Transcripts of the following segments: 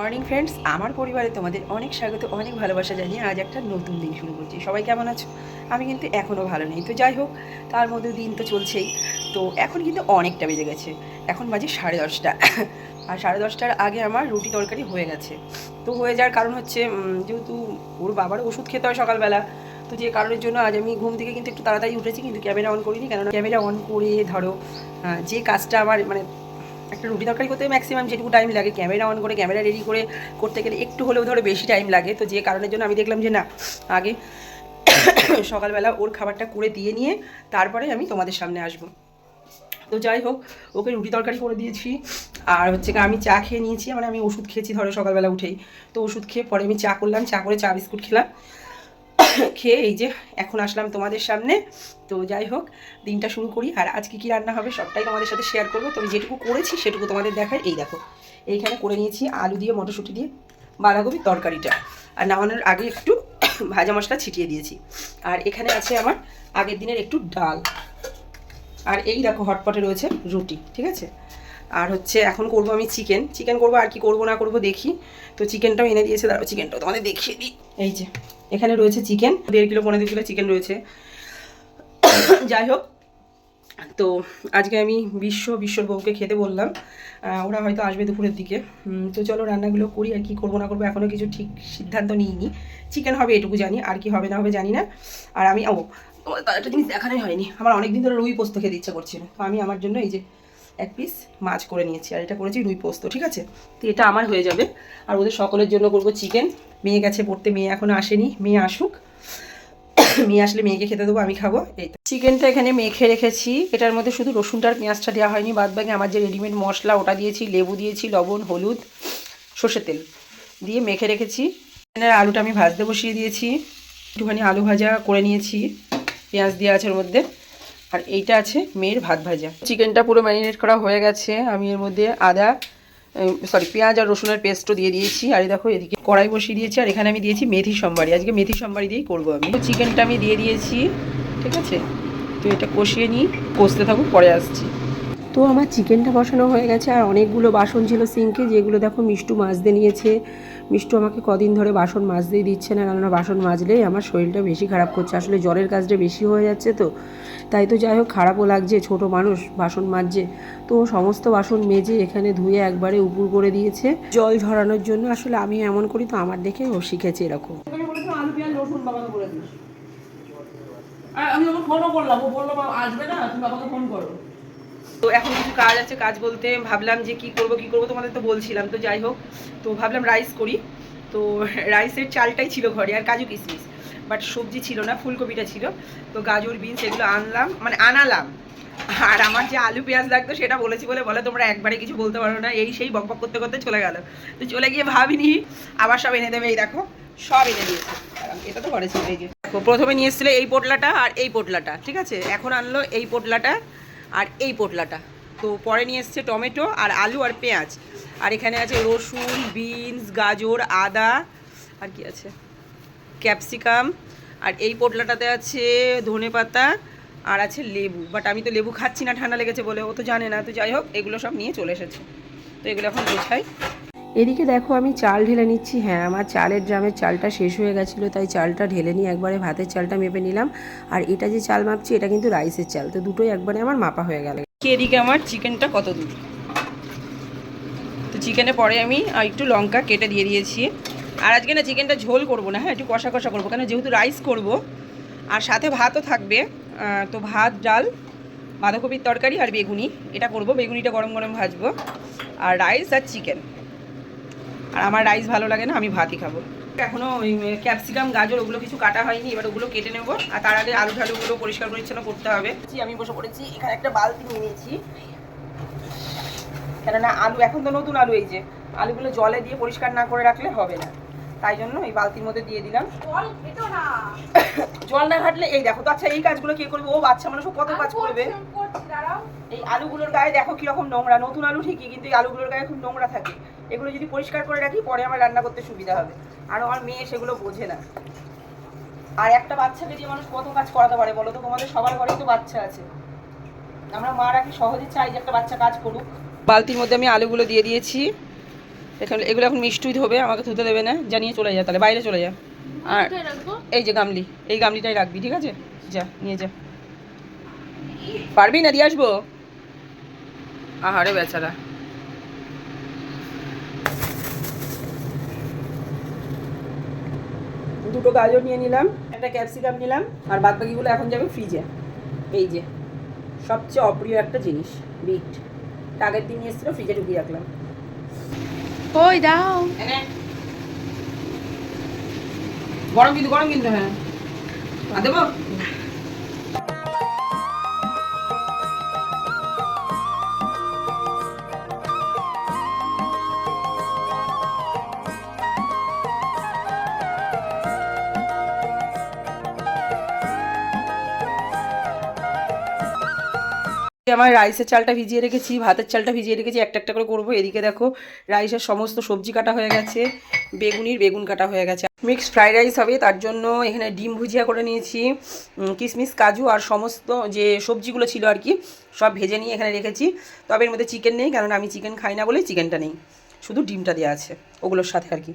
Morning friends আমার পরিবারে তোমাদের অনেক স্বাগত, অনেক ভালোবাসা জানিয়ে আজ একটা নতুন দিন শুরু করছি। সবাই কেমন আছো? আমি কিন্তু এখনও ভালো নেই। তো যাই হোক, তার মধ্যে দিন তো চলছেই। তো এখন কিন্তু অনেকটা বেজে গেছে। এখন বাজে সাড়ে দশটা। আর সাড়ে দশটার আগে আমার রুটি তরকারি হয়ে গেছে। তো হয়ে যাওয়ার কারণ হচ্ছে যেহেতু ওর বাবার ওষুধ খেতে হয় সকালবেলা, তো যে কারণের জন্য আজ আমি ঘুম থেকে কিন্তু একটু তাড়াতাড়ি উঠেছি, কিন্তু ক্যামেরা অন করিনি। কেননা ক্যামেরা অন করে ধরো যে কাজটা আমার মানে একটা রুটি তরকারি করতে ম্যাক্সিমাম যেটুকু টাইম লাগে ক্যামেরা অন করে ক্যামেরা রেডি করে করতে গেলে একটু হলেও ধরো বেশি টাইম লাগে। তো যে কারণের জন্য আমি দেখলাম যে না, আগে সকালবেলা ওর খাবারটা করে দিয়ে নিয়ে তারপরে আমি তোমাদের সামনে আসব। তো যাই হোক, ওকে রুটি তরকারি করে দিয়েছি। আর হচ্ছে আমি চা খেয়ে নিয়েছি। মানে আমি ওষুধ খেয়েছি ধরো সকালবেলা উঠেই। তো ওষুধ খেয়ে পরে আমি চা করলাম। চা করে চা বিস্কুট খেলাম। খেয়ে এই যে এখন আসলাম তোমাদের সামনে। তো যাই হোক, দিনটা শুরু করি। আর আজকে কি রান্না হবে সবটাই তোমাদের সাথে শেয়ার করব। তবে যেটুকু করেছি সেটুকু তোমাদের দেখায় এই দেখো, এইখানে করে নিয়েছি আলু দিয়ে, মটরশুঁটি দিয়ে, বাঁধাকপির তরকারিটা। আর নামানোর আগে একটু ভাজা মশলা ছিটিয়ে দিয়েছি। আর এখানে আছে আমার আগের দিনের একটু ডাল। আর এই দেখো, হটপটে রয়েছে রুটি, ঠিক আছে? আর হচ্ছে এখন করব আমি চিকেন চিকেন করব আর কি করব না করব দেখি। তো চিকেনটাও এনে দিয়েছে, দাঁড়াও চিকেনটাও তোমাদের দেখিয়ে দিই। এই যে, এখানে রয়েছে চিকেন দেড় কিলো, পনেরো কিলো চিকেন রয়েছে। যাই হোক, তো আজকে আমি বিশ্ব, বিশ্বর বউকে খেতে বললাম। ওরা হয়তো আসবে দুপুরের দিকে। তো চলো রান্নাগুলো করি আর কি করব না করব এখনও কিছু ঠিক সিদ্ধান্ত নিইনি। চিকেন হবে এটুকু জানি, আর কি হবে না হবে জানি না। আর আমি, ও একটা জিনিস দেখানোই হয়নি। আমার অনেকদিন ধরে রুই পোস্ত খেতে ইচ্ছা করছিল। তো আমি আমার জন্য এই যে এক পিস মাছ করে নিয়েছি, আর এটা করেছি রুই পোস্ত, ঠিক আছে? তো এটা আমার হয়ে যাবে। আর ওদের সকলের জন্য করব চিকেন মেয়ে গেছে পড়তে, মেয়ে এখনও আসেনি। মেয়ে আসুক। মেয়ে আসলে মেয়েকে খেতে দেবো, আমি খাব। এই চিকেনটা এখানে মেখে রেখেছি। এটার মধ্যে শুধু রসুনটার পেঁয়াজটা দেওয়া হয়নি, বাদ বাকি আমার যে রেডিমেড মশলা, ওটা দিয়েছি, লেবু দিয়েছি, লবণ, হলুদ, সর্ষের তেল দিয়ে মেখে রেখেছি। আলুটা আমি ভাজতে বসিয়ে দিয়েছি। একটুখানি আলু ভাজা করে নিয়েছি। পেঁয়াজ দেওয়া আছে ওর মধ্যে। আর এইটা আছে মেয়ের ভাত ভাজা। চিকেনটা পুরো ম্যারিনেট করা হয়ে গেছে। আমি এর মধ্যে আদা সরি পেঁয়াজ আর রসুনের পেস্টও দিয়ে দিয়েছি। আর দেখো, এদিকে কড়াই বসিয়ে দিয়েছি। আর এখানে আমি দিয়েছি মেথি সম্বারি। আজকে মেথি সম্বারি দিয়েই করব আমি। চিকেনটা আমি দিয়ে দিয়েছি, ঠিক আছে? তো এটা কষিয়ে নিই। কষতে থাকুক, পরে আসছি। তো আমার চিকেনটা বসানো হয়ে গেছে। আর অনেকগুলো বাসন ছিল সিঙ্কে যেগুলো দেখো মিষ্টু মাজতে নিয়েছে। মিষ্টু আমাকে কদিন ধরে বাসন মাজতেই দিচ্ছে না, কেননা বাসন মাজলেই আমার শরীরটা বেশি খারাপ করছে। আসলে জ্বরের কাজটা বেশি হয়ে যাচ্ছে তো, তাই তো যাই হোক খারাপও লাগছে, ছোট মানুষ বাসন মাজছে। তো সমস্ত বাসন মেজে এখানে ধুয়ে একবারে উপুর করে দিয়েছে। জল ঝরানোর জন্য আসলে আমি এমন করি তো, আমার দেখে ও শিখেছে এরকম। আমি ফোনও করলাম, ও বলল আসবে না? তুমি বাবাকে ফোন করো। তো এখন কিছু কাজ আছে, কাজ বলতে ভাবলাম যে কি করব কি করব তোমাদের তো বলছিলাম, তো যাই হোক। তো ভাবলাম রাইস করি। তো রাইসের চালটাই ছিল ঘরে, আর কাজু কিশমিশ। বাট সবজি ছিল না, ফুলকপিটা ছিল। তো গাজর, বিনস এগুলো আনলাম মানে আনালাম। আর আমার যে আলু, পেঁয়াজ লাগতো সেটা বলেছি বলে বলে তোমরা একবারে কিছু বলতে পারো না। এই সেই বকবক করতে করতে চলে গেল। তো চলে গিয়ে ভাবিনি, আবার সব এনে দেবে, এই দেখো, সব এনে দিয়েছে। এটা তো করেছি এই যে। প্রথমে নিয়ে এসেছিলে এই পোটলাটা আর এই পোটলাটা, ঠিক আছে? এখন আনলো এই পোটলাটা আর এই পোটলাটা। তো পরে নিয়ে এসছে টমেটো আর আলু আর পেঁয়াজ। আর এখানে আছে রসুন, বিনস, গাজর, আদা, আর কি আছে? ক্যাপসিকাম। আর এই পোটলাটাতে আছে ধনে পাতা আর আছে লেবু। বাট আমি তো লেবু খাচ্ছি না, ঠান্ডা লেগেছে বলে, ও তো জানে না। তো যাই হোক, এগুলো সব নিয়ে চলে এসেছে। তো এগুলো এখন গোছাই। এদিকে দেখো আমি চাল ঢেলে নিচ্ছি। হ্যাঁ আমার চালের ড্রামের চালটা শেষ হয়ে গেছিল, তাই চালটা ঢেলে নিয়ে একবারে ভাতের চালটা মেপে নিলাম। আর এটা যে চাল মাপছি, এটা কিন্তু রাইসের চাল। তো দুটোই একবারে আমার মাপা হয়ে গেল। এদিকে আমার চিকেনটা কত দূর। তো চিকেনে পরে আমি একটু লঙ্কা কেটে দিয়ে দিয়েছি। আর আজকে না চিকেনটা ঝোল করব না হ্যাঁ একটু কষা কষা করব, কেন যেহেতু রাইস করব। আর সাথে ভাতও থাকবে তো ভাত, ডাল, বাঁধাকপির তরকারি আর বেগুনি। এটা করব, বেগুনিটা গরম গরম ভাজবো। আর রাইস আর চিকেন। আর আমার রাইস ভালো লাগে না আমি ভাতই খাব। এখনও ওই ক্যাপসিকাম গাজর ওগুলো কিছু কাটা হয়নি এবার ওগুলো কেটে নেব। আর তার আগে আলু ঠালুগুলো পরিষ্কার পরিচ্ছন্ন করতে হবে। আমি বসে পড়েছি এখানে একটা বালতি নিয়ে নিয়েছি। কেননা আলু এখন তো নতুন আলু এই যে আলুগুলো জলে দিয়ে পরিষ্কার না করে রাখলে হবে না। তাই জন্য এই বালতির মধ্যে দিয়ে দিলাম। জল না। ঘাটলে এই দেখো তো আচ্ছা এই কাজগুলো কে করবে? ও বাচ্চা মানুষ কত কাজ করবে? এই আলুগুলোর গায়ে দেখো কীরকম নোংরা নতুন আলু ঠিকই কিন্তু এই আলুগুলোর গায়ে খুব নোংরা থাকে। এগুলো যদি পরিষ্কার করে রাখি পরে আমার রান্না করতে সুবিধা হবে। আর আমার মেয়ে সেগুলো বোঝে না। আর একটা বাচ্চাকে দিয়ে মানুষ কত কাজ করাতে পারে বলো তো? তোমাদের সবার ঘরেই তো বাচ্চা আছে। আমরা মারা কি সহজে চাই যে একটা বাচ্চা কাজ করুক? বালতির মধ্যে আমি আলুগুলো দিয়ে দিয়েছি। এখানে এগুলো এখন মিষ্টুই ধোবে আমাকে ধুতে দেবে না। জানিয়ে চলে যা তাহলে বাইরে চলে যা। আর এই যে গামলি এই গামলিটাই রাখবি ঠিক আছে? যা নিয়ে যা। পারবি না দিয়ে আসব? আহারে বেচারা। দুটো গাজর নিয়ে নিলাম একটা ক্যাপসিকাম নিলাম আর বাদ বাকিগুলো এখন যাবে ফ্রিজে এই যে সবচেয়ে অপ্রিয় একটা জিনিস বিট আগের দিন নিয়ে এসেছিল ফ্রিজে ঢুকিয়ে রাখলাম। ওই দাও। গরম কিন্তু গরম কিন্তু হ্যাঁ। দেবো? আমার রাইসের চালটা ভিজিয়ে রেখেছি, ভাতের চালটা ভিজিয়ে রেখেছি, একটা একটা করে করব। এদিকে দেখো, রাইসের সমস্ত সবজি কাটা হয়ে গেছে, বেগুনির বেগুন কাটা হয়ে গেছে। মিক্সড ফ্রাইড রাইস হবে, তার জন্য এখানে ডিম ভুজিয়া করে নিয়েছি কিশমিশ, কাজু আর সমস্ত যে সবজিগুলো ছিল আর কি, সব ভেজে নিয়ে এখানে রেখেছি। তবে এর মধ্যে চিকেন নেই কারণ আমি চিকেন খাই না বলেই চিকেনটা নেই, শুধু ডিমটা দেওয়া আছে, ওগুলোর সাথে আর কি।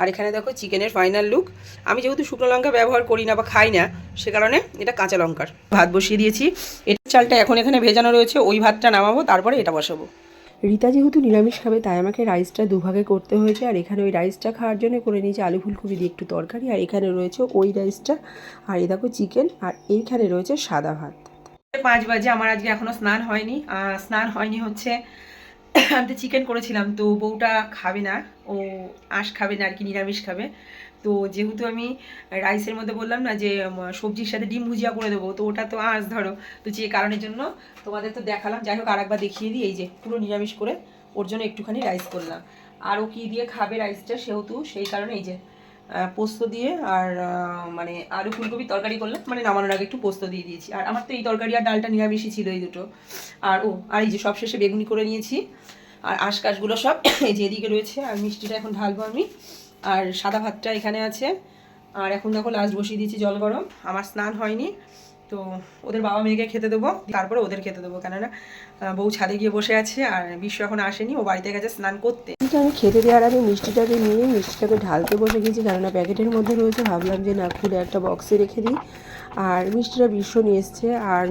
আর এখানে দেখো চিকেনের ফাইনাল লুক আমি যেহেতু শুকনো লঙ্কা ব্যবহার করি না বা খাই না সে কারণে এটা কাঁচা লঙ্কার। ভাত বসিয়ে দিয়েছি। এটা চালটা এখন এখানে ভেজানো রয়েছে। ওই ভাতটা নামাবো তারপরে এটা বসাবো। রীতা যেহেতু নিরামিষ খাবে তাই আমাকে রাইসটা দুভাগে করতে হয়েছে। আর এখানে ওই রাইসটা খাওয়ার জন্য করে নিয়েছি আলু ফুলকপি দিয়ে একটু তরকারি। আর এখানে রয়েছে ওই রাইসটা। আর এ দেখো চিকেন। আর এইখানে রয়েছে সাদা ভাত। পাঁচ বাজে আমার আজকে এখনও স্নান হয়নি। স্নান হয়নি হচ্ছে আমি তো চিকেন করেছিলাম, তো বউটা খাবে না, ও আঁশ খাবে না আর কি নিরামিষ খাবে। তো যেহেতু আমি রাইসের মধ্যে বললাম না যে সবজির সাথে ডিম ভুজিয়া করে দেবো, তো ওটা তো আঁশ ধরো। তো যে কারণের জন্য তোমাদের তো দেখালাম, যাই হোক আরেকবার দেখিয়ে দিই, এই যে পুরো নিরামিষ করে ওর জন্য একটুখানি রাইস করলাম। আর ও কী দিয়ে খাবে রাইসটা সেহেতু, সেই কারণে এই যে পোস্ত দিয়ে আর মানে আলু ফুলকপি তরকারি করলাম মানে নামানোর আগে একটু পোস্ত দিয়ে দিয়েছি। আর আমার তো এই তরকারি আর ডালটা নিরামিষই ছিল এই দুটো। আর ও, আর এই যে সব শেষে বেগুনি করে নিয়েছি। আর আঁশ কাশগুলো সব, এই যে এদিকে রয়েছে, আর মিষ্টিটা এখন ঢালবো আমি। আর সাদা ভাতটা এখানে আছে। আর এখন দেখো লাস্ট বসিয়ে দিয়েছি জল গরম। আমার স্নান হয়নি, তো ওদের বাবা মেয়েকে খেতে দেবো, তারপরে ওদের খেতে দেবো। কেননা বউ ছাদে গিয়ে বসে আছে, আর বিশ্ব এখন আসেনি, ও বাড়িতে গেছে স্নান করতে। কিন্তু আমি খেতে দেওয়ার আগে মিষ্টিটাকে নিয়ে মিষ্টিটাকে ঢালতে বসে গেছি, কেননা প্যাকেটের মধ্যে রয়েছে। ভাবলাম যে না, খুলে একটা বক্সে রেখে দিই। আর মিষ্টিটা বিশ্ব নিয়ে এসছে, আর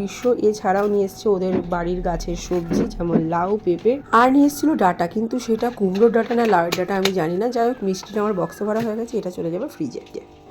বিশ্ব এছাড়াও নিয়ে এসছে ওদের বাড়ির গাছের সবজি, যেমন লাউ, পেঁপে। আর নিয়ে এসেছিল ডাটা, কিন্তু সেটা কুমড়োর ডাটা না, লাউয়ের ডাটা আমি জানি না। যাই হোক, মিষ্টিটা আমার বক্সে ভরা হয়ে গেছে, এটা চলে যাবে ফ্রিজে।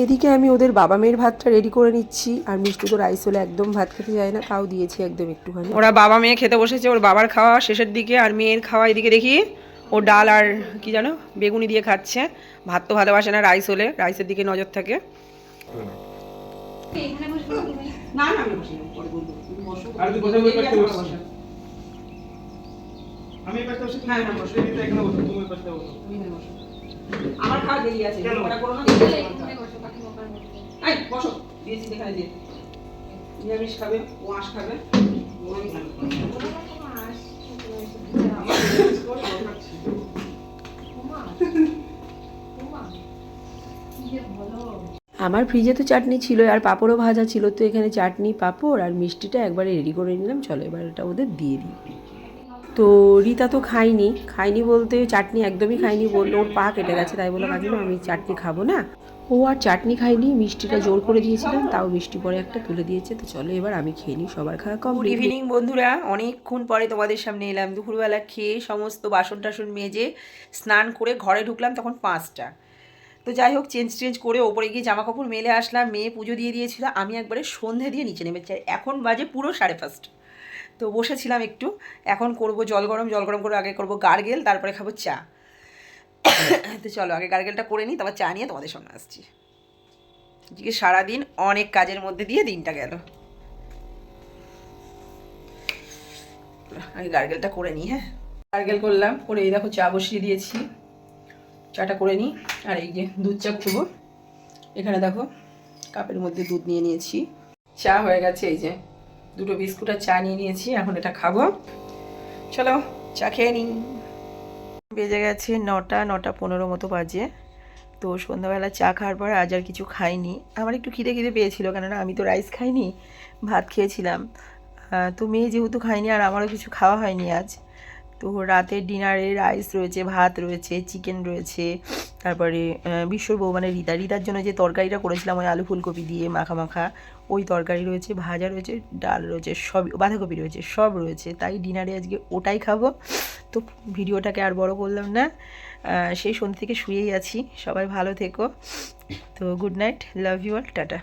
এদিকে আমি ওদের বাবা মেয়ের ভাতটা রেডি করে নিচ্ছি, আর মিষ্টি তো রাইস হলে একদম ভাত খেতে যায় না, তাও দিয়েছি একদম একটুখানি। ওরা বাবা মেয়ে খেতে বসেছে, ওর বাবার খাওয়া শেষের দিকে, আর মেয়ের খাওয়া এদিকে দেখি। ও ডাল আর কি জানো বেগুনি দিয়ে খাচ্ছে ভাত তো ভালোবাসে না রাইস হলে রাইসের দিকে নজর থাকে না না আমি বসিনি, পরে বলব। তুমি বসো। আর তুই বসে বসে এই পাশে এখন বসো। বসো। এই হ্যাঁ, হ্যাঁ, এখানে বসো তুমি ওই পাশে বসো বসো। আমার খাওয়া দেরি আছে? ওটা করো না বসো দিয়েছি এখানে দিয়ে নিরামিষ খাবে ও আঁশ খাবে ও আমি আমার ফ্রিজে তো চাটনি ছিল আর পাঁপড়ও ভাজা ছিল তো এখানে চাটনি পাঁপড় আর মিষ্টিটা একবারে রেডি করে নিলাম। চলো এবার এটা ওদের দিয়ে দিই। তো রীতা তো খাইনি খাইনি বলতে চাটনি একদমই খাইনি বলল ওর পা কেটে গেছে তাই বলল কাকিমা আমি চাটনি খাব না। ও আর চাটনি খাইনি মিষ্টিটা জোর করে দিয়েছিলাম তাও মিষ্টি পরে একটা তুলে দিয়েছে তো চলো এবার আমি খেয়ে নিই সবার খাওয়া কম গুড ইভিনিং বন্ধুরা অনেকক্ষণ পরে তোমাদের সামনে এলাম দুপুরবেলা খেয়ে সমস্ত বাসন টাসন মেজে স্নান করে ঘরে ঢুকলাম তখন পাঁচটা। তো যাই হোক চেঞ্জ চেঞ্জ করে ওপরে গিয়ে জামা কাপড় মেলে আসলাম, মেয়ে পুজো দিয়ে দিয়েছিল, আমি একবারে সন্ধে দিয়ে নিচে নেমে চাই এখন বাজে পুরো সাড়ে পাঁচটা। তো বসেছিলাম একটু, এখন করব জল গরম জল গরম করে আগে করব গার্গেল, তারপরে খাব চা। তো চলো, আগে গার্গেলটা করে নিই, তারপর চা নিয়ে তোমাদের সামনে আসছি। আজকে সারাদিন অনেক কাজের মধ্যে দিয়ে দিনটা গেল। আমি গার্গেলটা করে নিই হ্যাঁ? গার্গেল করলাম, করে এই দেখো চা বসিয়ে দিয়েছি। চাটা করে নিই। আর এই যে দুধ চা করব এখানে দেখো, কাপের মধ্যে দুধ নিয়ে নিয়েছি। চা হয়ে গেছে, এই যে দুটো বিস্কুট আর চা নিয়ে নিয়েছি, এখন এটা খাব। চলো, চা খেয়ে নিই। বেজে গেছে নটা নটা পনেরো মতো বাজে। তো সন্ধ্যাবেলা চা খাওয়ার পর আজ আর কিছু খাইনি। আমার একটু খিদে খিদে পেয়েছিল, কেননা আমি তো রাইস খাইনি, ভাত খেয়েছিলাম। তো মেয়ে যেহেতু খাইনি আর আমারও কিছু খাওয়া হয়নি আজ। তো রাতের ডিনারে রাইস রয়েছে, ভাত রয়েছে, চিকেন রয়েছে, তারপরে বিশ্বর বউ মানে রিতা। রিতার জন্য যে তরকারিটা করেছিলাম ওই আলু ফুলকপি দিয়ে মাখা মাখা, ওই তরকারি রয়েছে, ভাজা রয়েছে, ডাল রয়েছে, সব, বাঁধাকপি রয়েছে, সব রয়েছে। তাই ডিনারে আজকে ওটাই খাব। তো ভিডিওটাকে আর বড় করলাম না। সেই সন্ধ্যে থেকে শুয়েই আছি। সবাই ভালো থেকো। তো good night, love you all, tata.